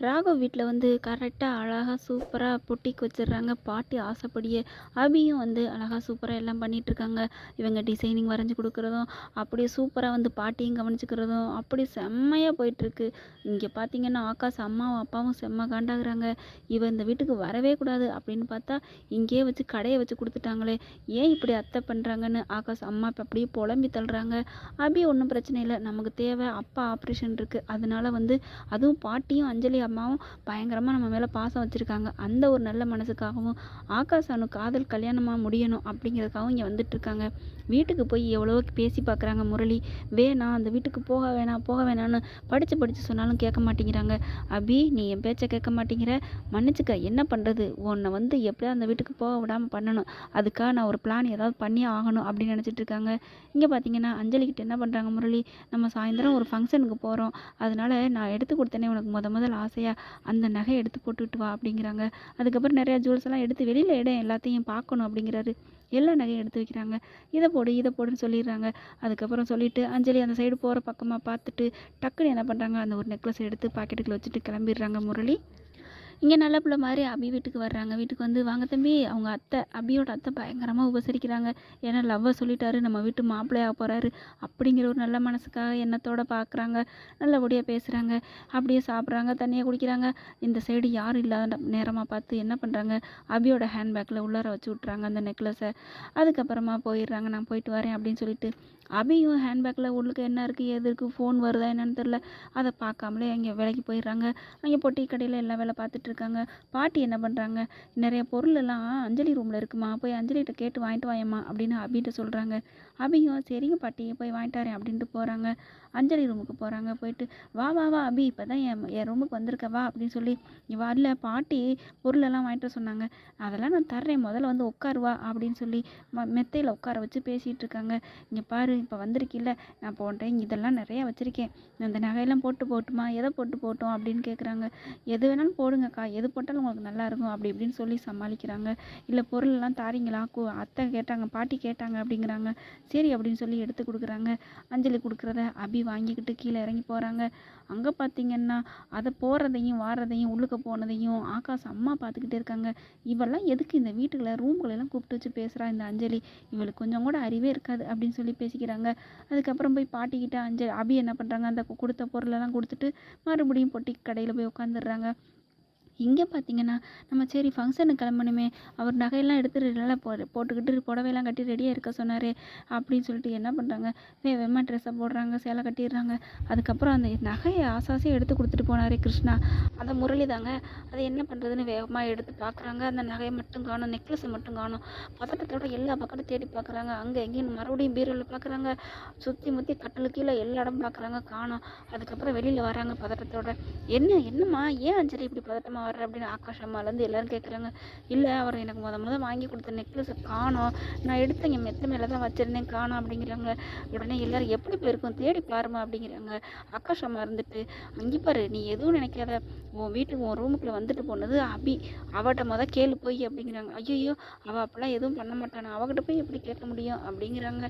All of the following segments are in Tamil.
ராகவ் வீட்டில் வந்து கரெக்டாக அழகாக சூப்பராக பொட்டிக்கு வச்சிடுறாங்க. பாட்டி ஆசைப்படியே அபியும் வந்து அழகாக சூப்பராக எல்லாம் பண்ணிகிட்ருக்காங்க இவங்க டிசைனிங் வரைஞ்சி கொடுக்குறதும் அப்படியே சூப்பராக வந்து பாட்டியும் கவனிச்சுக்கிறதும் அப்படி செம்மையாக போயிட்டுருக்கு. இங்கே பார்த்தீங்கன்னா ஆகாஷ் அம்மாவும் அப்பாவும் செம்ம காண்டாகிறாங்க. இவன் இந்த வீட்டுக்கு வரவே கூடாது அப்படின்னு பார்த்தா இங்கேயே வச்சு கடையை வச்சு கொடுத்துட்டாங்களே. ஏன் இப்படி அத்தை பண்ணுறாங்கன்னு ஆகாஷ் அம்மா இப்போ அப்படியே புலம்பி தள்ளுறாங்க. அபி ஒன்றும் பிரச்சனை இல்லை நமக்கு தேவை அப்பா ஆப்ரேஷன் இருக்குது அதனால வந்து அதுவும் பாட்டியும் அஞ்சலி அம்மாவும் பயங்கரமாக நம்ம மேலே பாசம் வச்சுருக்காங்க. அந்த ஒரு நல்ல மனசுக்காகவும் ஆகாஷ் அனு காதல் கல்யாணமாக முடியணும் அப்படிங்கிறதுக்காகவும் இங்கே வந்துட்டுருக்காங்க வீட்டுக்கு போய் எவ்வளோ பேசி பார்க்குறாங்க முரளி. வேணாம் அந்த வீட்டுக்கு போக வேணாம் போக வேணான்னு படித்து படித்து சொன்னாலும் கேட்க மாட்டேங்கிறாங்க. அபி நீ என் பேச்சை கேட்க மாட்டேங்கிற. மன்னிச்சுக்க என்ன பண்ணுறது உன்னை வந்து எப்படியா அந்த வீட்டுக்கு போக விடாமல் பண்ணணும். அதுக்காக நான் ஒரு பிளான் ஏதாவது பண்ணியே ஆகணும் அப்படின்னு நினச்சிட்டு இருக்காங்க. இங்கே பார்த்தீங்கன்னா அஞ்சலிக்கிட்ட என்ன பண்ணுறாங்க முரளி? நம்ம சாயந்தரம் ஒரு ஃபங்க்ஷனுக்கு போகிறோம் அதனால் நான் எடுத்து கொடுத்தேனே உனக்கு முத முதல் ஆசையாக அந்த நகை எடுத்து போட்டுட்டு வா அப்படிங்கிறாங்க. அதுக்கப்புறம் நிறையா ஜுவல்ஸ் எல்லாம் எடுத்து வெளியில் இடம் எல்லாத்தையும் பார்க்கணும் அப்படிங்கிறாரு. எல்லா நகையும் எடுத்து வைக்கிறாங்க. இதை போடு இதை போடுன்னு சொல்லிடுறாங்க. அதுக்கப்புறம் சொல்லிவிட்டு அஞ்சலி அந்த சைடு போகிற பக்கமாக பார்த்துட்டு டக்குன்னு என்ன பண்ணுறாங்க அந்த ஒரு நெக்லஸ் எடுத்து பாக்கெட்டுக்குள்ளே வச்சுட்டு கிளம்பிடுறாங்க முரளி. இங்கே நல்ல பிள்ளை மாதிரி அபி வீட்டுக்கு வர்றாங்க. வீட்டுக்கு வந்து வாங்க தம்பி அவங்க அத்தை அபியோட அத்தை பயங்கரமாக உபசரிக்கிறாங்க. ஏன்னா லவ்வை சொல்லிட்டாரு நம்ம வீட்டு மாப்பிள்ளையாக போகிறாரு அப்படிங்கிற ஒரு நல்ல மனசுக்காக எண்ணத்தோடு பார்க்குறாங்க நல்லபடியாக பேசுகிறாங்க அப்படியே சாப்பிட்றாங்க தண்ணியை குடிக்கிறாங்க. இந்த சைடு யாரும் இல்லாத நேரமாக பார்த்து என்ன பண்ணுறாங்க அபியோட ஹேண்ட்பேக்கில் உள்ளார வச்சு விட்றாங்க அந்த நெக்லஸை அதுக்கப்புறமா போயிடுறாங்க. நான் போயிட்டு வரேன் அப்படின்னு சொல்லிட்டு அபியும் ஹேண்ட்பேக்கில் உள்ளுக்கு என்ன இருக்குது எது இருக்குது ஃபோன் வருதா என்னன்னு தெரில அதை பார்க்காமலே அங்கே வேலைக்கு போயிடுறாங்க. அங்கே பொட்டி கடையில் எல்லா வேலை பார்த்துட்டு இருக்காங்க. பாட்டி என்ன பண்ணுறாங்க நிறைய பொருள் எல்லாம் அஞ்சலி ரூமில் இருக்குமா? போய் அஞ்சலிகிட்ட கேட்டு வாங்கிட்டு வாயம்மா அப்படின்னு அபிகிட்ட சொல்கிறாங்க அபியும் சரிங்க பாட்டி போய் வாங்கிட்டு வரேன் அப்படின்ட்டு போகிறாங்க அஞ்சலி ரூமுக்கு போகிறாங்க போயிட்டு வா வா வா அபி இப்போ தான் என் என் ரூமுக்கு வந்திருக்க வா அப்படின்னு சொல்லி வா வரல பாட்டி பொருளெல்லாம் வாங்கிட்டு வர சொன்னாங்க. அதெல்லாம் நான் தர்றேன். முதல்ல வந்து உட்காருவா அப்படின்னு சொல்லி ம மெத்தையில் உட்கார வச்சு பேசிகிட்டு இருக்காங்க. இங்கே பாரு இப்போ வந்திருக்கில்ல நான் போட்டேன் இதெல்லாம் நிறையா வச்சுருக்கேன். அந்த நகையெல்லாம் போட்டு போட்டுமா எதை போட்டு போட்டோம் அப்படின்னு கேட்குறாங்க எது வேணாலும் போடுங்கக்கா எது போட்டாலும் உங்களுக்கு நல்லா இருக்கும் அப்படி இப்படின்னு சொல்லி சமாளிக்கிறாங்க. இல்லை பொருளெல்லாம் தாரீங்களா? கூ அத்தை கேட்டாங்க பாட்டி கேட்டாங்க அப்படிங்கிறாங்க. சரி அப்படின்னு சொல்லி எடுத்து கொடுக்குறாங்க. அஞ்சலி கொடுக்குறத அபி வாங்கிக்கிட்டு கீழே இறங்கி போகிறாங்க அங்கே பார்த்தீங்கன்னா அதை போகிறதையும் வாரதையும் உள்ளுக்க போனதையும் ஆகாஷ் அம்மா பார்த்துக்கிட்டே இருக்காங்க. இவெல்லாம் எதுக்கு இந்த வீட்டுக்குள்ள ரூம்களெல்லாம் கூப்பிட்டு வச்சு பேசுகிறா இந்த அஞ்சலி? இவளுக்கு கொஞ்சம் கூட அறிவே இருக்காது அப்படின்னு சொல்லி பேசிக்கிறாங்க அதுக்கப்புறம் போய் பாட்டிக்கிட்ட அஞ்சு அபி என்ன பண்ணுறாங்க அந்த கொடுத்த பொருளெல்லாம் கொடுத்துட்டு மறுபடியும் பொட்டி கடையில் போய் உட்காந்துடுறாங்க இங்கே பார்த்தீங்கன்னா நம்ம சரி ஃபங்க்ஷனுக்கு கிளம்பணுமே அவர் நகையெல்லாம் எடுத்து நல்லா போ போட்டுக்கிட்டு புடவையெல்லாம் கட்டி ரெடியாக இருக்க சொன்னார் அப்படின்னு சொல்லிட்டு என்ன பண்ணுறாங்க வே வெம்மா ட்ரெஸ்ஸை போடுறாங்க சேலை கட்டிடுறாங்க. அதுக்கப்புறம் அந்த நகையை ஆசாசியாக எடுத்து கொடுத்துட்டு போனாரே கிருஷ்ணா. அந்த முரளி தாங்க அதை என்ன பண்ணுறதுன்னு வேகமாக எடுத்து பார்க்குறாங்க அந்த நகையை மட்டும் காணும் நெக்லஸை மட்டும் காணும். பதட்டத்தோட எல்லா பக்கமும் தேடி பார்க்குறாங்க அங்கே எங்கேயும் மறுபடியும் பீரோவில் பார்க்குறாங்க சுற்றி முற்றி கட்டில் கீழே எல்லா இடம் பார்க்குறாங்க காணும். அதுக்கப்புறம் வெளியில் வராங்க பதட்டத்தோட. என்ன என்னம்மா ஏன் அஞ்சலி இப்படி பதட்டமாக வர்ற அப்படின்னு ஆகாஷ் அம்மாலேருந்து எல்லோரும் கேட்குறாங்க இல்லை அவர் எனக்கு முத முத வாங்கி கொடுத்த நெக்லஸ் காணோம். நான் எடுத்தேங்க மெத்த மேலே தான் வச்சுருந்தேன் காணோம் அப்படிங்கிறாங்க. உடனே எல்லோரும் எப்படி போயிருக்கும் தேடி பாருமா அப்படிங்கிறாங்க. ஆகாஷ் அம்மா இருந்துட்டு அங்கே பாரு நீ எதுவும் நினைக்காத. உன் வீட்டுக்கு உன் ரூமுக்குள்ளே வந்துட்டு போனது அபி. அவட்ட முத கேளு போய் அப்படிங்கிறாங்க. ஐயோ அவள் அப்படிலாம் எதுவும் பண்ண மாட்டானா? அவகிட்ட போய் எப்படி கேட்க முடியும்? அப்படிங்கிறாங்க.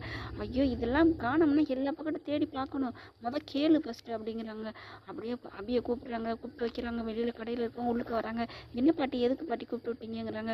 ஐயோ இதெல்லாம் காணோம்னா எல்லா பக்கத்தையும் தேடி பார்க்கணும். முத கேளு ஃபஸ்ட்டு அப்படிங்கிறாங்க. அப்படியே அபியை கூப்பிட்றாங்க. கூப்பிட்டு வைக்கிறாங்க. வெளியில் கடையில் இருக்கோம் உள்ளுக்கு வராங்க? என்ன பாட்டி எதுக்கு பாட்டி கூப்பிட்டு விட்டீங்கிறாங்க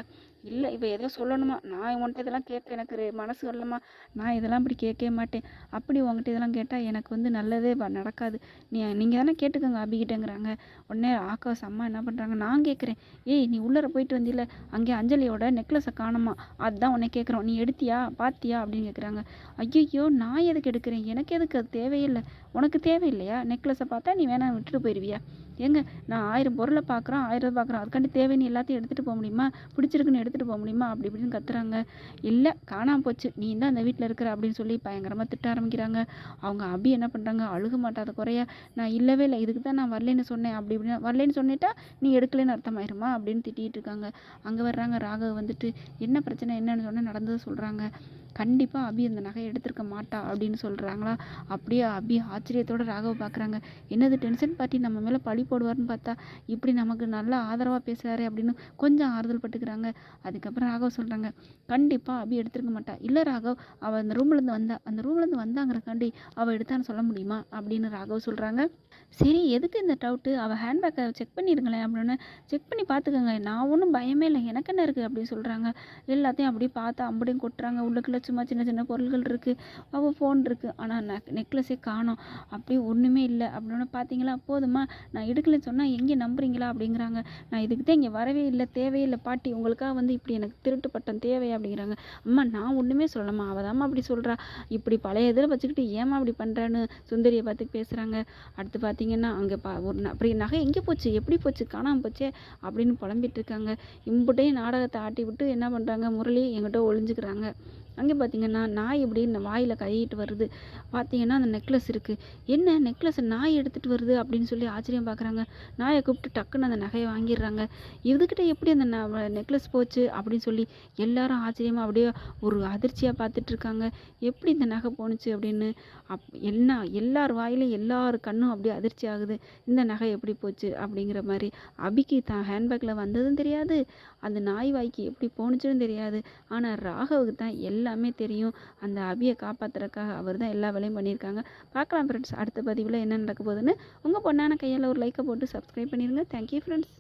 இல்லை இப்போ ஏதோ சொல்லணுமா? நான் உன்கிட்ட இதெல்லாம் கேட்க எனக்கு மனசு வரலமா நான் இதெல்லாம் இப்படி கேட்கவே மாட்டேன். அப்படி உங்ககிட்ட இதெல்லாம் கேட்டால் எனக்கு வந்து நல்லதே நடக்காது. நீ நீங்கள் தானே கேட்டுக்கோங்க அபிகிட்டங்கிறாங்க உடனே ஆகாஷ் அம்மா என்ன பண்ணுறாங்க நான் கேட்குறேன். ஏய் நீ உள்ளர போயிட்டு வந்தில அங்கே அஞ்சலியோட நெக்லஸை காணுமா? அதுதான் உன்னை கேட்குறோம். நீ எடுத்தியா? பாத்தியா? அப்படின்னு கேட்குறாங்க. ஐயோ நான் எதுக்கு எடுக்கிறேன்? எனக்கு எதுக்கு அது தேவையில்லை. உனக்கு தேவையில்லையா? நெக்லஸை பார்த்தா நீ வேணாம் விட்டுட்டு போயிடுவியா ஏங்க நான் ஆயிரம் பொருளை பார்க்குறோம் ஆயிரம் பார்க்குறோம் அதுக்காண்டி தேவைன்னு எல்லாத்தையும் எடுத்துகிட்டு போக முடியுமா? பிடிச்சிருக்குன்னு எடுத்துகிட்டு போக முடியுமா? அப்படி இப்படின்னு கத்துறாங்க. இல்லை காணாம போச்சு. நீ தான் அந்த வீட்டில் இருக்கிற அப்படின்னு சொல்லி பயங்கரமாக திட்ட ஆரம்பிக்கிறாங்க. அவங்க அபி என்ன பண்ணுறாங்க அழுக மாட்டாத குறைய. நான் இல்லவே இல்லை இதுக்கு தான் நான் வரலைன்னு சொன்னேன். அப்படி இப்படின்னு வரலைன்னு சொன்னிட்டா நீ எடுக்கலைன்னு அர்த்தமாயிருமா? அப்படின்னு திட்டிகிட்டு இருக்காங்க. அங்கே வர்றாங்க ராகவ் வந்துட்டு என்ன பிரச்சனை என்னன்னு சொன்னால் நடந்தது சொல்கிறாங்க கண்டிப்பாக அபி அந்த நகையை எடுத்திருக்க மாட்டா அப்படின்னு சொல்கிறாங்களா அப்படியே அபி ஆச்சரியத்தோட ராகவ பார்க்குறாங்க என்னது டென்ஷன் பார்ட்டி நம்ம மேலே பழி போடுவார்னு பார்த்தா இப்படி நமக்கு நல்லா ஆதரவாக பேசுகிறாரு அப்படின்னு கொஞ்சம் ஆறுதல் பட்டுக்கிறாங்க. அதுக்கப்புறம் ராகவ் சொல்கிறாங்க கண்டிப்பாக அபி எடுத்திருக்க மாட்டா. இல்லை ராகவ் அவள் அந்த ரூம்லேருந்து வந்தா அந்த ரூம்லேருந்து வந்தாங்கிறக்காண்டி அவள் எடுத்தான்னு சொல்ல முடியுமா? அப்படின்னு ராகவ் சொல்கிறாங்க சரி எதுக்கு இந்த டவுட்டு அவள் ஹேண்ட்பேக்கை செக் பண்ணிடுங்களேன் அப்படின்னு செக் பண்ணி பார்த்துக்கோங்க. நான் ஒன்றும் பயமே இல்லை. எனக்கு என்ன இருக்குது அப்படின்னு சொல்கிறாங்க எல்லாத்தையும் அப்படியே பார்த்து அப்படியும் கொட்டுறாங்க. உள்ளுக்குள்ளே சும்மா சின்ன சின்ன பொருள்கள் இருக்குது அவள் ஃபோன் இருக்குது ஆனால் நெக் நெக்லஸே காணோம். அப்படி ஒன்றுமே இல்லை. அப்படின்னு பார்த்தீங்களா போதுமா? நான் எடுக்கலைன்னு சொன்னால் எங்கே நம்புறீங்களா? அப்படிங்கிறாங்க. நான் இதுக்கு தான் இங்கே வரவே இல்லை தேவையில்லை பாட்டி உங்களுக்காக வந்து இப்படி எனக்கு திருட்டு பட்டம் தேவை அப்படிங்கிறாங்க. அம்மா நான் ஒன்றுமே சொல்லலாமா அவள் தாம்மா அப்படி சொல்கிறா இப்படி பழைய இதில் வச்சுக்கிட்டு ஏம்மா அப்படி பண்ணுறான்னு சுந்தரியை பார்த்து பேசுகிறாங்க அடுத்து பார்த்தீங்கன்னா அங்கே பா ஒரு அப்படி நகை எங்கே போச்சு? எப்படி போச்சு? காணாமல் போச்சே? அப்படின்னு புலம்பிட்டு இருக்காங்க. இம்புட்டையும் நாடகத்தை ஆட்டி விட்டு என்ன பண்ணுறாங்க முரளி எங்கிட்ட ஒளிஞ்சுக்கிறாங்க. அங்கே பார்த்தீங்கன்னா நாய் இப்படி இந்த வாயில் கையிட்டு வருது. பார்த்தீங்கன்னா அந்த நெக்லஸ் இருக்குது என்ன? நெக்லஸை நாய் எடுத்துகிட்டு வருது அப்படின்னு சொல்லி ஆச்சரியம் பார்க்குறாங்க. நாயை கூப்பிட்டு டக்குன்னு அந்த நகையை வாங்கிடுறாங்க. இதுக்கிட்ட எப்படி அந்த நெக்லஸ் போச்சு அப்படின்னு சொல்லி எல்லாரும் ஆச்சரியமாக அப்படியே ஒரு அதிர்ச்சியாக பார்த்துட்டு இருக்காங்க. எப்படி இந்த நகை போணுச்சு அப்படின்னு அப் என்ன எல்லார் வாயிலும் எல்லார் கண்ணும் அப்படியே அதிர்ச்சி ஆகுது. இந்த நகை எப்படி போச்சு அப்படிங்கிற மாதிரி அபிக்கு தான் ஹேண்ட்பேக்கில் வந்ததும் தெரியாது. அந்த நாய் வாய்க்கு எப்படி போணுச்சுன்னு தெரியாது. ஆனால் ராகவுக்கு தான் எல்லாமே தெரியும். அந்த அபியை காப்பாத்துறதுக்காக அவர் தான் எல்லா வேலையும் பண்ணியிருக்காங்க. பார்க்கலாம் ஃப்ரெண்ட்ஸ் அடுத்த பதிவில் என்ன நடக்க போகுதுன்னு உங்கள் பொண்ணான கையால் ஒரு லைக்கை போட்டு சப்ஸ்கிரைப் பண்ணிடுங்க தேங்க்யூ ஃப்ரெண்ட்ஸ்